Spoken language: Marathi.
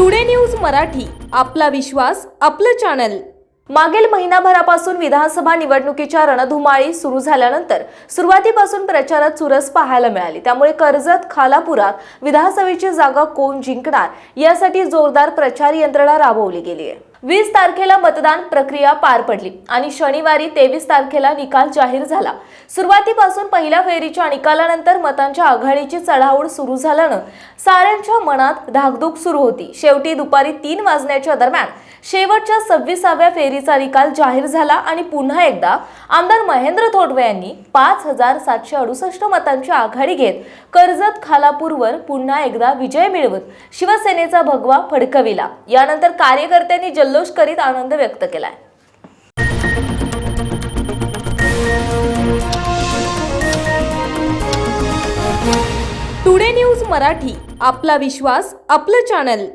टुडे न्यूज मराठी आपला विश्वास आपलं चॅनल मागील महिनाभरापासून विधानसभा निवडणुकीच्या रणधुमाळी सुरू झाल्यानंतर सुरुवातीपासून प्रचारात चुरस पाहायला मिळाली. त्यामुळे कर्जत खालापुरात विधानसभेची जागा कोण जिंकणार यासाठी जोरदार प्रचार यंत्रणा राबवली गेली आहे. वीस तारखेला मतदान प्रक्रिया पार पडली आणि शनिवारी तेवीस तारखेला निकाल जाहीर झाला. सुरुवातीपासून पहिल्या फेरीच्या निकालानंतर मतांच्या आघाडीची चढाओढ सुरू झाल्यानं साऱ्यांच्या मनात धाकधूक सुरू होती. शेवटी दुपारी तीन वाजण्याच्या दरम्यान शेवटच्या सव्वीसाव्या फेरीचा निकाल जाहीर झाला आणि पुन्हा एकदा आमदार महेंद्र थोडवे यांनी पाच हजार सातशे अडुसष्ट मतांची आघाडी घेत कर्जत खालापूरवर पुन्हा एकदा विजय मिळवत शिवसेनेचा भगवा फडकविला. यानंतर कार्यकर्त्यांनी जल जल्लोष करीत आनंद व्यक्त केलाय. टुडे न्यूज मराठी आपला विश्वास आपलं चॅनल.